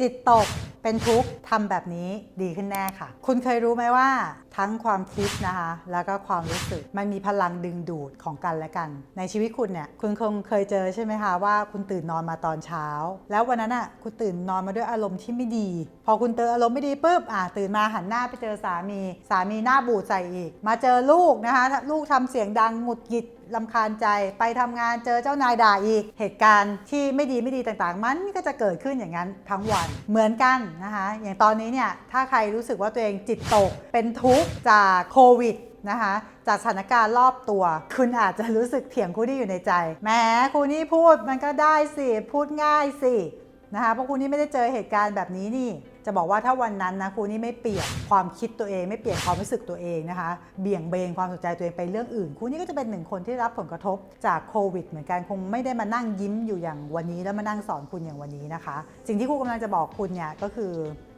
จิตตกเป็นทุกข์ทำแบบนี้ดีขึ้นแน่ค่ะ คุณเคยรู้ไหมว่า ทั้งความคิดนะคะ แล้วก็ความรู้สึกมันมีพลังดึงดูดของกันและกัน ในชีวิตคุณเนี่ย คุณคงเคยเจอใช่ไหมคะว่าคุณตื่นนอนมาตอนเช้า แล้ววันนั้นอะคุณตื่นนอนมาด้วยอารมณ์ที่ไม่ดี พอคุณเจออารมณ์ไม่ดีปุ๊บอะตื่นมาหันหน้าไปเจอสามี สามีหน้าบูดใส่อีก มาเจอลูกนะคะ ลูกทำเสียงดังหงุดหงิดลำคาญใจไปทำงานเจอเจ้านายด่าอีก เหตุการณ์ที่ไม่ดีไม่ดีต่างๆ มันก็จะเกิดขึ้นอย่างนั้นทั้งวันเหมือนกันนะคะอย่างตอนนี้เนี่ยถ้าใครรู้สึกว่าตัวเองจิตตกเป็นทุกข์จากโควิดนะคะจากสถานการณ์รอบตัว คุณอาจจะรู้สึกเถียงครูนี่อยู่ในใจแหมครูนี่พูดมันก็ได้สิพูดง่ายสิ นะคะเพราะครูนี่ไม่ได้เจอเหตุการณ์แบบนี้นี่ จะบอกว่าถ้าวันนั้นนะครูนี่ไม่เปลี่ยนความคิดตัวเอง ไม่เปลี่ยนความรู้สึกตัวเองนะคะ เบี่ยงเบนความสนใจตัวเองไปเรื่องอื่นครูนี่ก็จะเป็นหนึ่งคนที่รับผลกระทบจากโควิดเหมือนกันคงไม่ได้มานั่งยิ้มอยู่อย่างวันนี้แล้วมานั่งสอนคุณอย่างวันนี้นะคะ สิ่งที่ครูกำลังจะบอกคุณเนี่ยก็คือ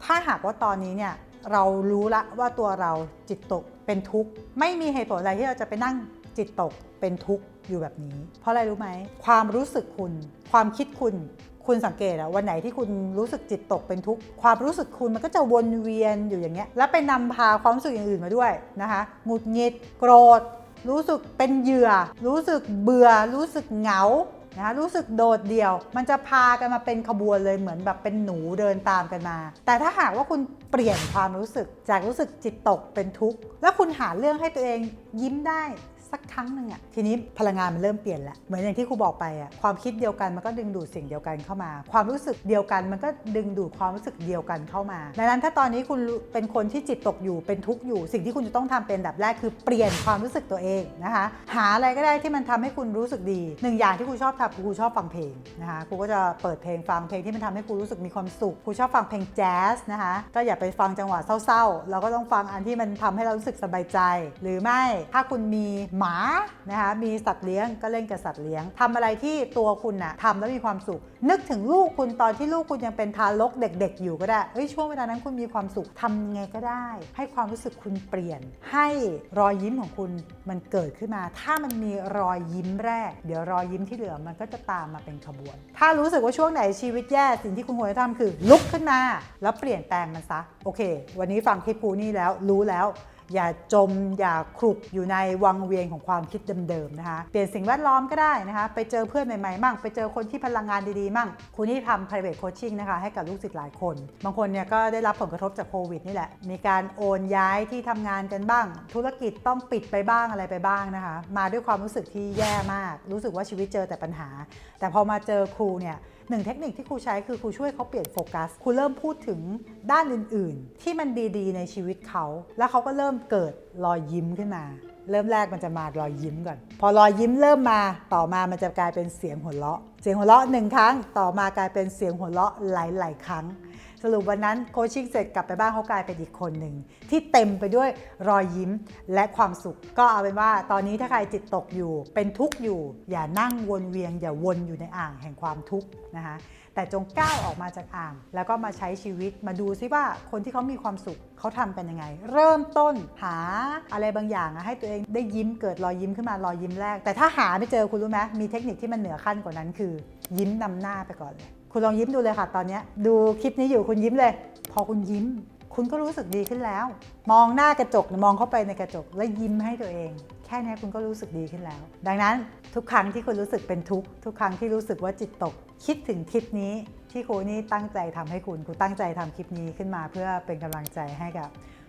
ถ้าหากว่าตอนนี้เนี่ยเรารู้ละว่าตัวเราจิตตกเป็นทุกข์ไม่มีเหตุผลอะไรที่เราจะไปนั่งจิตตกเป็นทุกข์อยู่แบบนี้ เพราะอะไรรู้ไหมความรู้สึกคุณ ความคิดคุณ คุณสังเกตอะวันไหนที่คุณรู้สึกจิตตกเป็นทุกข์ความรู้สึกคุณมันก็จะวนเวียนอยู่อย่างเงี้ยแล้วไปนำพาความรู้สึกอย่างอื่นมาด้วยนะคะหงุดหงิดโกรธ รู้สึกเป็นเหยื่อ รู้สึกเบื่อ รู้สึกเหงานะคะรู้สึกโดดเดี่ยว มันจะพากันมาเป็นขบวนเลยเหมือนแบบเป็นหนูเดินตามกันมา แต่ถ้าหากว่าคุณเปลี่ยนความรู้สึกจากรู้สึกจิตตกเป็นทุกข์ แล้วคุณหาเรื่องให้ตัวเองยิ้มได้ สักครั้งหนึ่งอะทีนี้พลังงานมันเริ่มเปลี่ยนแล้วเหมือนอย่างที่ครูบอกไปอะความคิดเดียวกันมันก็ดึงดูดสิ่งเดียวกันเข้ามา ความรู้สึกเดียวกันมันก็ดึงดูดความรู้สึกเดียวกันเข้ามาดังนั้นถ้าตอนนี้คุณเป็นคนที่จิตตกอยู่เป็นทุกข์อยู่ สิ่งที่คุณจะต้องทำเป็นอันดับแรกคือเปลี่ยนความรู้สึกตัวเองนะคะ หาอะไรก็ได้ที่มันทำให้คุณรู้สึกดีหนึ่งอย่างที่ครูชอบทำครูชอบฟังเพลงนะคะครูก็จะเปิดเพลงฟังเพลงที่มันทำให้ครูรู้สึกมีความสุขครูชอบฟังเพลงแจ๊สนะคะก็อย่าไปฟังจังหวะเศร้าๆเราก็ต้องฟังอันที่มันทำให้เรารู้สึกสบายใจ หรือไม่ถ้าคุณมีหมานะคะมีสัตว์เลี้ยงก็เล่นกับสัตว์เลี้ยงทำอะไรที่ตัวคุณน่ะทำแล้วมีความสุข นึกถึงลูกคุณตอนที่ลูกคุณยังเป็นทารกเด็ก ๆ อยู่ก็ได้เฮ้ยช่วงเวลานั้นคุณมีความสุขทำไงก็ได้ ให้ความรู้สึกคุณเปลี่ยน ให้รอยยิ้มของคุณมันเกิดขึ้นมา ถ้ามันมีรอยยิ้มแรก เดี๋ยวรอยยิ้มที่เหลือมันก็จะตามมาเป็นขบวน ถ้ารู้สึกว่าช่วงไหนชีวิตแย่สิ่งที่คุณควรจะทำคือ ลุกขึ้นมา แล้วเปลี่ยนแปลงมันซะโอเค วันนี้ฟังคลิปปูนี่แล้วรู้แล้ว อย่าจม อย่าคลุกอยู่ในวังเวียนของความคิดเดิมๆนะคะเปลี่ยนสิ่งแวดล้อมก็ได้นะคะไปเจอเพื่อนใหม่ๆมั่งไปเจอคนที่พลังงานดีๆมั่งคุณนี่ทำ private coaching นะคะให้กับลูกศิษย์หลายคน บางคนเนี่ยก็ได้รับผลกระทบจากโควิดนี่แหละ มีการโอนย้ายที่ทำงานกันบ้าง ธุรกิจต้องปิดไปบ้างอะไรไปบ้างนะคะ มาด้วยความรู้สึกที่แย่มาก รู้สึกว่าชีวิตเจอแต่ปัญหา แต่พอมาเจอครูเนี่ย หนึ่งเทคนิคที่ครูใช้คือครูช่วยเขาเปลี่ยนโฟกัสครูเริ่มพูดถึงด้านอื่น ๆ ที่มันดีๆ ในชีวิตเขา แล้วเขาก็เริ่มเกิดรอยยิ้มขึ้นมา เริ่มแรกมันจะมารอยยิ้มก่อน พอรอยยิ้มเริ่มมาต่อมามันจะกลายเป็นเสียงหัวเราะ เสียงหัวเราะหนึ่งครั้ง ต่อมากลายเป็นเสียงหัวเราะหลาย ๆ ครั้ง สรุปวันนั้นโคชชิ่งเสร็จกลับไปบ้านเขากลายเป็นอีกคนหนึ่งที่เต็มไปด้วยรอยยิ้มและความสุข ก็เอาเป็นว่าตอนนี้ถ้าใครจิตตกอยู่ เป็นทุกข์อยู่ อย่านั่งวนเวียนอย่าวนอยู่ในอ่างแห่งความทุกข์นะคะแต่จงก้าวออกมาจากอ่าง แล้วก็มาใช้ชีวิตมาดูซิว่าคนที่เขามีความสุขเขาทำกันยังไง เริ่มต้นหาอะไรบางอย่างให้ตัวเองได้ยิ้มเกิดรอยยิ้มขึ้นมารอยยิ้มแรก แต่ถ้าหาไม่เจอคุณรู้ไหมมีเทคนิคที่มันเหนือขั้นกว่านั้นคือ ยิ้มนำหน้าไปก่อนเลย คุณลองยิ้มดูเลยค่ะตอนนี้ ดูคลิปนี้อยู่คุณยิ้มเลย พอคุณยิ้ม คุณก็รู้สึกดีขึ้นแล้ว มองหน้ากระจกมองเข้าไปในกระจก แล้วยิ้มให้ตัวเอง แค่นี้คุณก็รู้สึกดีขึ้นแล้ว ดังนั้นทุกครั้งที่คุณรู้สึกเป็นทุกข์ทุกครั้งที่รู้สึกว่าจิตตก คิดถึงคลิปนี้ที่ครูนี่ตั้งใจทำให้คุณครูตั้งใจทำคลิปนี้ขึ้นมา เพื่อเป็นกำลังใจให้กับ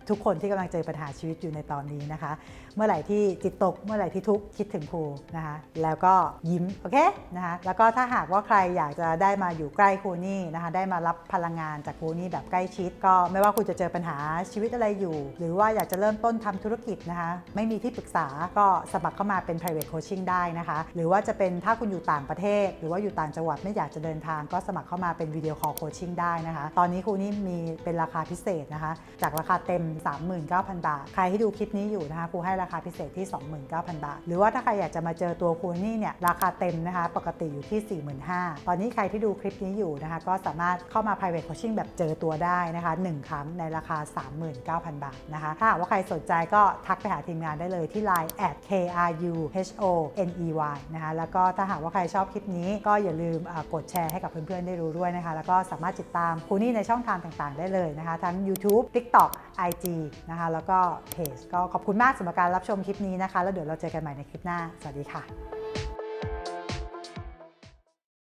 ทุกคนที่กำลังเจอปัญหาชีวิตอยู่ในตอนนี้นะคะ เมื่อไหร่ที่จิตตก เมื่อไหร่ที่ทุกข์คิดถึงครูนะคะ แล้วก็ยิ้มโอเคนะคะ แล้วก็ถ้าหากว่าใครอยากจะได้มาอยู่ใกล้ครูนี่นะคะ ได้มารับพลังงานจากครูนี่แบบใกล้ชิด ก็ไม่ว่าคุณจะเจอปัญหาชีวิตอะไรอยู่ หรือว่าอยากจะเริ่มต้นทำธุรกิจนะคะ ไม่มีที่ปรึกษาก็สมัครเข้ามาเป็น private coaching ได้นะคะ หรือว่าจะเป็นถ้าคุณอยู่ต่างประเทศ หรือว่าอยู่ต่างจังหวัดไม่อยากจะเดินทาง ก็สมัครเข้ามาเป็นวิดีโอคอลโคชชิ่งได้นะคะ ตอนนี้ครูนี่มีเป็นราคาพิเศษนะคะ จากราคาเต็ม39,000 บาท ใครที่ดูคลิปนี้อยู่นะคะครูให้ราคาพิเศษที่ 29,000 บาท หรือว่าถ้าใครอยากจะมาเจอตัวครูนี่เนี่ยราคาเต็มนะคะ ปกติอยู่ที่ 45,000 ตอนนี้ใครที่ดูคลิปนี้อยู่นะคะก็สามารถเข้ามา private coaching แบบเจอตัวได้นะคะ 1 ครั้งในราคา 39,000 บาทนะคะ ถ้าหากว่าใครสนใจก็ทักไปหาทีมงานได้เลยที่ Line at kruhoney นะคะแล้วก็ถ้าหากว่าใครชอบคลิปนี้ก็อย่าลืมกดแชร์ให้กับเพื่อนๆได้รู้ด้วยนะคะ แล้วก็สามารถติดตามครูนี่ในช่องทางต่างๆ ได้เลยนะคะ ทั้ง YouTube TikTok IG นะคะ แล้วก็เพจก็ขอบคุณมากสำหรับการรับชมคลิปนี้นะคะ แล้วเดี๋ยวเราเจอกันใหม่ในคลิปหน้า สวัสดีค่ะ